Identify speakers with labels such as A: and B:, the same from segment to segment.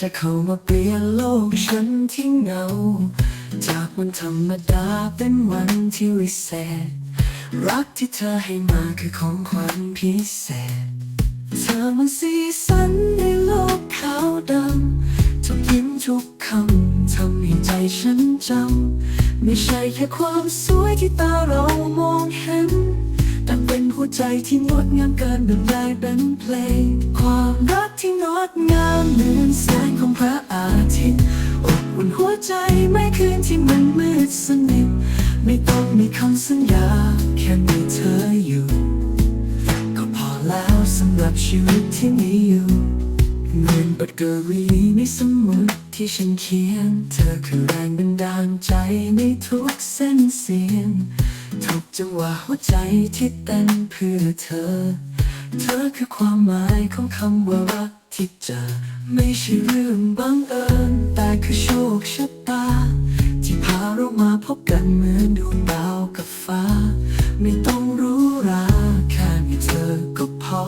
A: จะเข้ามาเปลี่ยนโลกฉันที่เหงา จากวันธรรมดาเป็นวันที่วิเศษ รักที่เธอให้มาคือของขวัญพิเศษ เธอมันสีสันในโลกขาวดำทุกยิ้มทุกคำทำให้ใจฉันจำ ไม่ใช่แค่ความสวยที่ตาเรามองเห็นแต่เป็นหัวใจที่งดงามเกินบรรยายเป็นเพลง ความรักที่งดงามเหมือน ใจไม่คืนที่มันมืดสนิทไม่ต้องมีคำสัญญา แค่มีเธออยู่ ก็พอแล้วสำหรับชีวิตที่มีอยู่เหมือนบทกวีในสมุดที่ฉันเขียน เธอคือแรงบันดาลใจในทุกเส้นเสียง ทุกจังหวะหัวใจที่เต้นเพื่อเธอ เธอคือความหมายของคำว่ารักที่จอไม่ใช่เรื่องบังเอิญ ชคชะตา ที่พาเรามาพบกันเหมือนดวงดาวกับฟ้า ไม่ต้องรู้ราแค่มีเธอก็พอ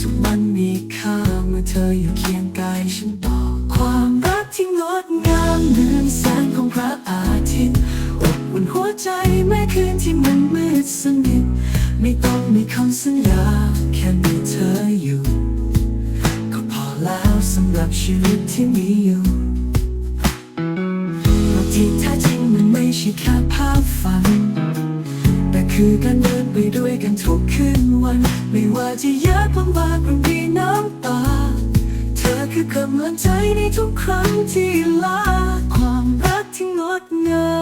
A: ทุกวันมีค่าเมื่อเธออยู่เคียงกายฉันต่อ ความรักที่งดงามเหมือนแสงของพระอาทิตย์อบอุ่นหัวใจแม้คืนที่มันมืดสนิทไม่ต้องมีคำสัญญาแค่มีเธออยู่ ก็พอแล้วสำหรับชีวิตที่มีอยู่ ใช่แค่ภาพฝัน แต่คือการเดินไปด้วยกันทุกคืนวัน ไม่ว่าจะยากลำบากหรือมีน้ำตา เธอคือกำลังใจในทุกครั้งที่ลา ความรักที่งดงา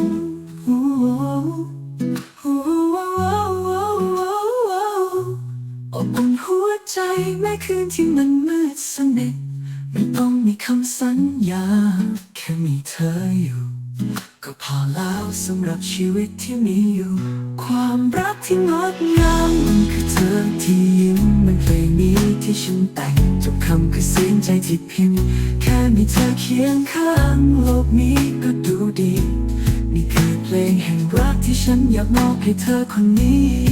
A: มโอ้อบอุ่นหัวใจแม้คืนที่มันมืดสนิทไม่ต้องมีคำสัญญา แค่มีเธออยู่ สำหรับชีวิตที่มีอยู่ ความรักที่งดงามมันคือเธอที่ยิ้มมันเพลงนี้ที่ฉันแต่งจบคำคือเสียงใจที่พิมพ์ แค่มีเธอเคียงข้างโลกนี้ก็ดูดี นี่คือเพลงแห่งรักที่ฉันอยากมอบให้เธอคนนี้